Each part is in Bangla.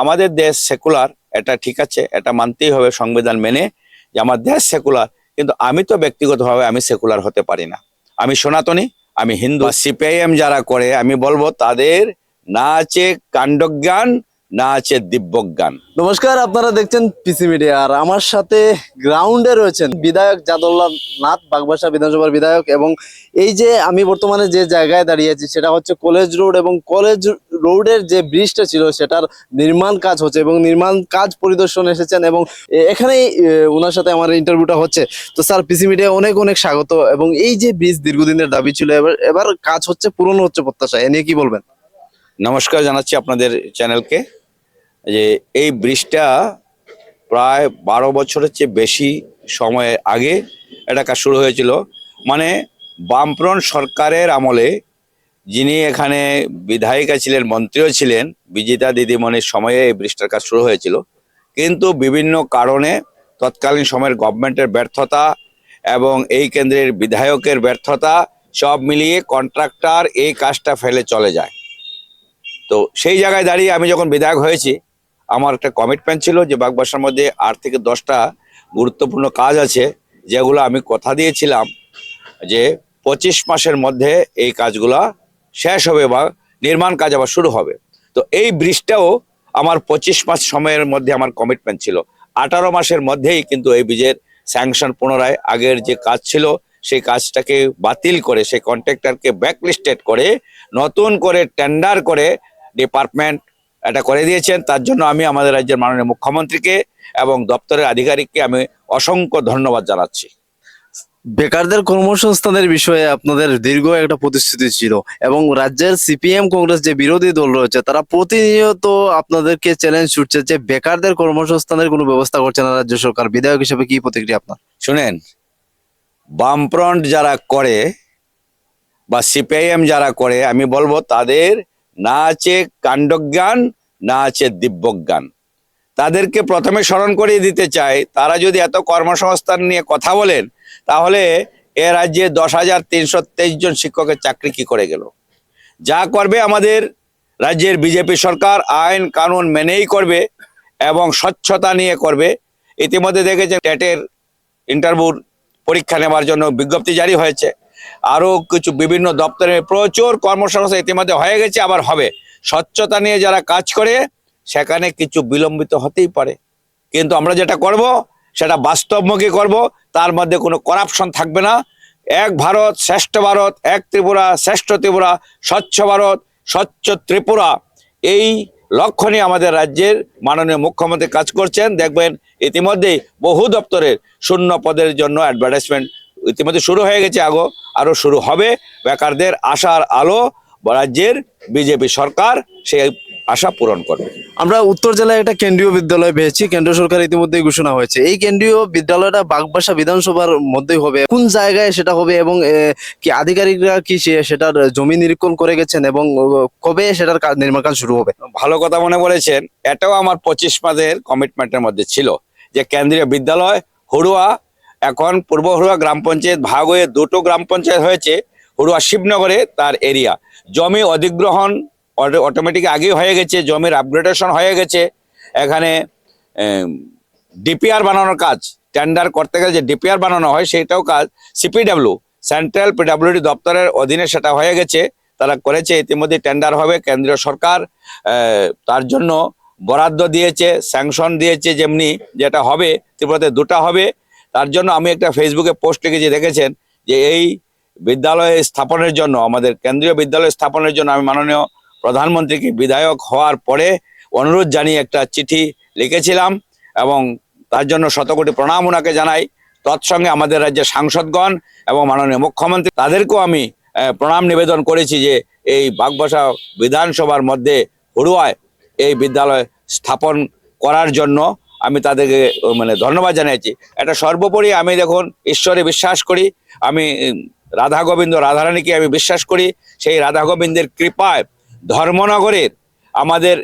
আমাদের দেশ সেকুলার, এটা ঠিক আছে, এটা মানতেই হবে সংবিধান মেনে যে আমার দেশ সেকুলার, কিন্তু আমি তো ব্যক্তিগতভাবে আমি সেকুলার হতে পারি না। আমি সনাতনী, আমি হিন্দু। সিপিআইএম যারা করে, আমি বলব তাদের না আছে কাণ্ডজ্ঞান না আছে দিব্যজ্ঞান। নমস্কার আপনারা দেখছেন পিসি মিডিয়া আর আমার সাথে গ্রাউন্ডে রয়েছেন বিধায়ক জাদুল্লাহ নাথ বাগবাসা বিধানসভার বিধায়ক এবং এই যে আমি বর্তমানে যে জায়গায় দাঁড়িয়ে আছি সেটা হচ্ছে কলেজ রোড এবং কলেজ রোডের যে ব্রিজটা ছিল সেটার নির্মাণ কাজ হচ্ছে এবং নির্মাণ কাজ পরিদর্শন এসেছেন এবং এখানেই ওনার সাথে আমার ইন্টারভিউটা হচ্ছে। তো স্যার পিসি মিডিয়া অনেক অনেক স্বাগত এবং এই যে ব্রিজ দীর্ঘদিনের দাবি ছিল এবার এবার কাজ হচ্ছে পূরণ হচ্ছে প্রত্যাশা এ নিয়ে কি বলবেন? নমস্কার জানাচ্ছি আপনাদের চ্যানেলকে। যে এই ব্রিজটা প্রায় বারো বছরের চেয়ে বেশি সময় আগে এটা কাজ শুরু হয়েছিল। মানে বামফ্রন্ট সরকারের আমলে যিনি এখানে বিধায়িকা ছিলেন, মন্ত্রীও ছিলেন, বিজিতা দিদিমণির সময়ে এই ব্রিজটার কাজ শুরু হয়েছিল। কিন্তু বিভিন্ন কারণে তৎকালীন সময়ের গভর্নমেন্টের ব্যর্থতা এবং এই কেন্দ্রের বিধায়কের ব্যর্থতা সব মিলিয়ে কন্ট্রাক্টর এই কাজটা ফেলে চলে যায়। তো সেই জায়গায় দাঁড়িয়ে আমি যখন বিধায়ক হয়েছি আমার একটা কমিটমেন্ট ছিল যে বাগবাসার মধ্যে আট থেকে দশটা গুরুত্বপূর্ণ কাজ আছে, যেগুলো আমি কথা দিয়েছিলাম যে পঁচিশ মাসের মধ্যে এই কাজগুলা শেষ হবে বা নির্মাণ কাজ আবার শুরু হবে। তো এই ব্রিজটাও আমার পঁচিশ মাস সময়ের মধ্যে আমার কমিটমেন্ট ছিল। আঠারো মাসের মধ্যেই কিন্তু এই ব্রিজের স্যাংশন পুনরায় আগের যে কাজ ছিল, সেই কাজটাকে বাতিল করে, সেই কন্ট্রাক্টরকে ব্যাকলিস্টেড করে, নতুন করে টেন্ডার করে ডিপার্টমেন্ট এটা করে দিয়েছেন। তার জন্য আমি আমাদের রাজ্যের মাননীয় মুখ্যমন্ত্রীকে এবং দপ্তরের আধিকারিককে আমি অসংখ্য ধন্যবাদ জানাচ্ছি। বেকারদের কর্মসংস্থানের বিষয়ে আপনাদের দীর্ঘ একটা প্রতিশ্রুতি ছিল এবং রাজ্যের সিপিএম কংগ্রেস যে বিরোধী দল রয়েছে তারা প্রতিনিয়ত আপনাদেরকে চ্যালেঞ্জ ছুটছে যে বেকারদের কর্মসংস্থানের কোনো ব্যবস্থা করছে না রাজ্য সরকার। বিধায়ক হিসেবে কি প্রতিক্রিয়া আপনার? শুনেন বামফ্রন্ট যারা করে বা সিপিআইএম যারা করে আমি বলব তাদের না আছে কাণ্ডজ্ঞান, না আছে দিব্যজ্ঞান। তাদেরকে প্রথমে স্মরণ করিয়ে দিতে চাই। তারা যদি এত কর্মসংস্থান নিয়ে কথা বলেন, তাহলে এ রাজ্যে দশ হাজার তিনশো তেইশ জন শিক্ষকের চাকরি কি করে গেল? যা করবে আমাদের রাজ্যের বিজেপি সরকার আইন কানুন মেনেই করবে এবং স্বচ্ছতা নিয়ে করবে। ইতিমধ্যে দেখেছেন টেটের ইন্টারভিউর পরীক্ষা নেওয়ার জন্য বিজ্ঞপ্তি জারি হয়েছে। আরও কিছু বিভিন্ন দপ্তরে প্রচুর কর্মসংস্থান ইতিমধ্যে হয়ে গেছে, আবার হবে। স্বচ্ছতা নিয়ে যারা কাজ করে, সেখানে কিছু বিলম্বিত হতেই পারে। কিন্তু আমরা যেটা করব, সেটা বাস্তবমুখী করব, তার মধ্যে কোনো করাপশন থাকবে না। এক ভারত, শ্রেষ্ঠ ভারত, এক ত্রিপুরা, শ্রেষ্ঠ ত্রিপুরা, স্বচ্ছ ভারত, স্বচ্ছ ত্রিপুরা। এই লক্ষ্য নিয়ে আমাদের রাজ্যের মাননীয় মুখ্যমন্ত্রী কাজ করছেন। দেখবেন ইতিমধ্যেই বহু দপ্তরের শূন্য পদের জন্য অ্যাডভার্টাইজমেন্ট ইতিমধ্যে শুরু হয়ে গেছে আগো আরও শুরু হবে। বেকারদের আশার আলো রাজ্যের বিজেপি সরকার সে আশা পূরণ করবে। আমরা উত্তর জেলায় একটা কেন্দ্রীয় বিদ্যালয় পেয়েছি কেন্দ্র সরকার ইতিমধ্যেই ঘোষণা হয়েছে। এই কেন্দ্রীয় বিদ্যালয়টা বাগবাসা বিধানসভার মধ্যেই হবে। কোন জায়গায় সেটা হবে এবং কি আধিকারিকরা কি সে- সেটার জমি নিরীক্ষণ করে গেছেন এবং কবে সেটার কাজ নির্মাণ কাজ শুরু হবে? ভালো কথা মনে বলেছেন এটাও আমার পঁচিশ মাসের কমিটমেন্টের মধ্যে ছিল যে কেন্দ্রীয় বিদ্যালয় হুড়ুয়া এখন পূর্ব হুড়ুয়া গ্রাম পঞ্চায়েত ভাগ হয়ে দুটো গ্রাম পঞ্চায়েত হয়েছে হুড়ুয়া শিবনগরে তার এরিয়া। জমি অধিগ্রহণ অটোমেটিক আগেই হয়ে গেছে, জমির আপগ্রেডেশন হয়ে গেছে। এখানে ডিপিআর বানানোর কাজ টেন্ডার করতে গেলে যে ডিপিআর বানানো হয় সেটাও কাজ। সিপিডাব্লিউ সেন্ট্রাল পিডাব্লিউডি দপ্তরের অধীনে সেটা হয়ে গেছে। তারা করেছে, ইতিমধ্যে টেন্ডার হবে কেন্দ্রীয় সরকার। তার জন্য বরাদ্দ দিয়েছে স্যাংশন দিয়েছে যেমনি যেটা হবে ত্রিপুরাতে দুটা হবে। তার জন্য আমি একটা ফেসবুকে পোস্ট লিখেছি, দেখেছেন? যে এই বিদ্যালয় স্থাপনের জন্য, আমাদের কেন্দ্রীয় বিদ্যালয় স্থাপনের জন্য আমি মাননীয় প্রধানমন্ত্রীকে বিধায়ক হওয়ার পরে অনুরোধ জানিয়ে একটা চিঠি লিখেছিলাম এবং তার জন্য শতকোটি প্রণাম ওনাকে জানাই। তৎসঙ্গে আমাদের রাজ্যের সাংসদগণ এবং মাননীয় মুখ্যমন্ত্রী, তাদেরকেও আমি প্রণাম নিবেদন করেছি যে এই বাগবাসা বিধানসভার মধ্যে হড়ুয়ায় এই বিদ্যালয় স্থাপন করার জন্য আমি তাদেরকে মানে ধন্যবাদ জানিয়েছি। এটা সর্বোপরি আমি দেখুন, ঈশ্বরে বিশ্বাস করি, আমি রাধা গোবিন্দ রাধারানীকে আমি বিশ্বাস করি, সেই রাধা গোবিন্দের কৃপায় ধর্মনগরের আমাদের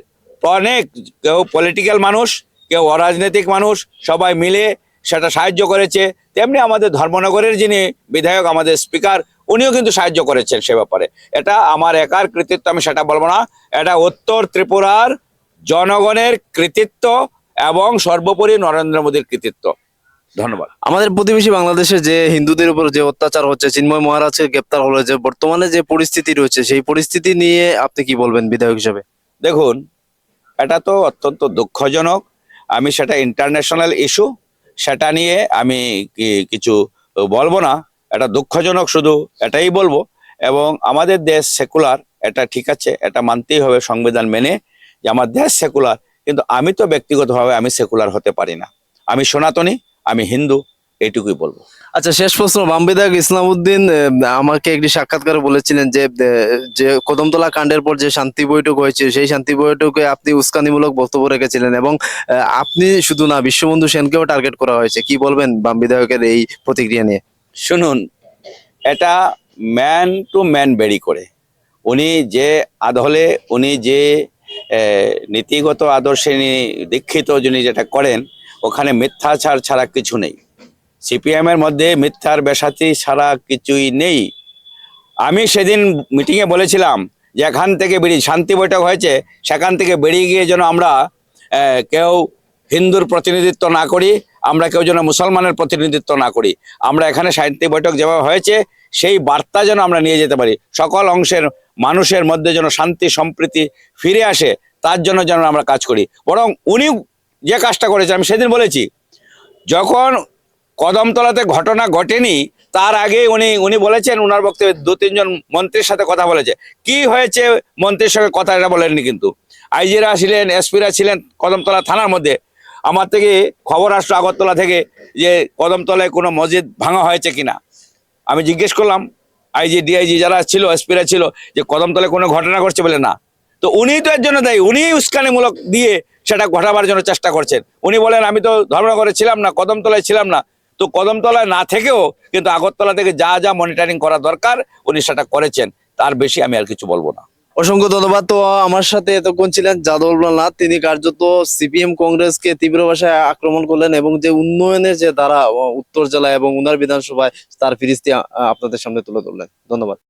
অনেক কেউ পলিটিক্যাল মানুষ, কেউ অরাজনৈতিক মানুষ, সবাই মিলে সেটা সাহায্য করেছে। তেমনি আমাদের ধর্মনগরের যিনি বিধায়ক, আমাদের স্পিকার, উনিও কিন্তু সাহায্য করেছেন সে ব্যাপারে। এটা আমার একার কৃতিত্ব, আমি সেটা বলব না। এটা উত্তর ত্রিপুরার জনগণের কৃতিত্ব এবং সর্বোপরি নরেন্দ্র মোদীর কৃতিত্ব। ধন্যবাদ। আমাদের প্রতিবেশী বাংলাদেশে যে হিন্দুদের উপর যে অত্যাচার হচ্ছে চিন্ময় মহারাজকে গ্রেপ্তার হলো যে বর্তমানে যে পরিস্থিতি রয়েছে সেই পরিস্থিতি নিয়ে আপনি কি বলবেন বিধায়ক হিসেবে? দেখুন এটা তো অত্যন্ত দুঃখজনক। আমি সেটা ইন্টারন্যাশনাল ইস্যু সেটা নিয়ে আমি কিছু বলব না। এটা দুঃখজনক শুধু এটাই বলব। এবং আমাদের দেশ সেকুলার এটা ঠিক আছে এটা মানতেই হবে সংবিধান মেনে যে আমার দেশ সেকুলার। কিন্তু আমি তো ব্যক্তিগতভাবে আমি সেকুলার হতে পারি না। আমি সনাতনী আমি হিন্দু এইটুকুই বলব। আচ্ছা শেষ প্রশ্ন বাম বিধায়ক ইসলামউদ্দিন আহ, আমাকে একটি সাক্ষাৎকারে বলেছিলেন যে যে কদমতলা কাণ্ডের পর যে শান্তি বৈঠক হয়েছে সেই শান্তি বৈঠকে আপনি উস্কানিমূলক বক্তব্য রেখেছিলেন এবং আপনি শুধু না বিশ্ববন্ধু সেনকেও টার্গেট করা হয়েছে। কি বলবেন বাম বিধায়কের এই প্রতিক্রিয়া নিয়ে? শুনুন এটা ম্যান টু ম্যান বেরি করে। উনি যে আদলে উনি যে নীতিগত আদর্শে দীক্ষিত যিনি যেটা করেন, ওখানে মিথ্যাচার ছাড়া কিছু নেই। সিপিএম এর মধ্যে মিথ্যার বেসাতি ছাড়া কিছুই নেই। আমি সেদিন মিটিংয়ে বলেছিলাম যে এখান থেকে বেরিয়ে শান্তি বৈঠক হয়েছে, সেখান থেকে বেরিয়ে গিয়ে যেন আমরা কেউ হিন্দুর প্রতিনিধিত্ব না করি, আমরা কেউ যেন মুসলমানের প্রতিনিধিত্ব না করি। আমরা এখানে শান্তি বৈঠক যেভাবে হয়েছে, সেই বার্তা যেন আমরা নিয়ে যেতে পারি। সকল অংশের মানুষের মধ্যে যেন শান্তি, সম্প্রীতি ফিরে আসে, তার জন্য যেন আমরা কাজ করি। বরং উনি যে কাজটা করেছে আমি সেদিন বলেছি, যখন কদমতলাতে ঘটনা ঘটেনি, তার আগে উনি উনি বলেছেন, উনার বক্তব্যে দু, তিনজন মন্ত্রীর সাথে কথা বলেছে। কি হয়েছে মন্ত্রীর সঙ্গে কথা এটা বলেননি কিন্তু। আইজিরা ছিলেন, এসপিরা ছিলেন কদমতলা থানার মধ্যে। আমার থেকে খবর আসলো আগরতলা থেকে যে কদমতলায় কোনো মসজিদ ভাঙা হয়েছে কিনা। আমি জিজ্ঞেস করলাম আইজি, ডিআইজি যারা ছিল, এসপিরা ছিল যে কদমতলে কোনো ঘটনা ঘটছে বলে না। তো উনি তো এর জন্য দায়ী উনি উস্কানিমূলক দিয়ে সেটা ঘটাবার জন্য চেষ্টা করছেন। উনি বলেন, আমি তো ধর্মনগরে ছিলাম না কদমতলায় ছিলাম না। তো কদমতলায় না থেকেও কিন্তু আগরতলা থেকে যা যা মনিটরিং করা দরকার, উনি সেটা করেছেন। তার বেশি আমি আর কিছু বলব না। অসংখ্য ধন্যবাদ। তো, আমার সাথে এতক্ষণ ছিলেন যাদবলাল নাথ তিনি কার্যত সিপিএম কংগ্রেসকে তীব্র ভাষায় আক্রমণ করলেন এবং যে উন্নয়নের যে তারা উত্তর জেলায় এবং উনার বিধানসভায় তার ফিরিস্তি আপনাদের সামনে তুলে ধরলেন। ধন্যবাদ।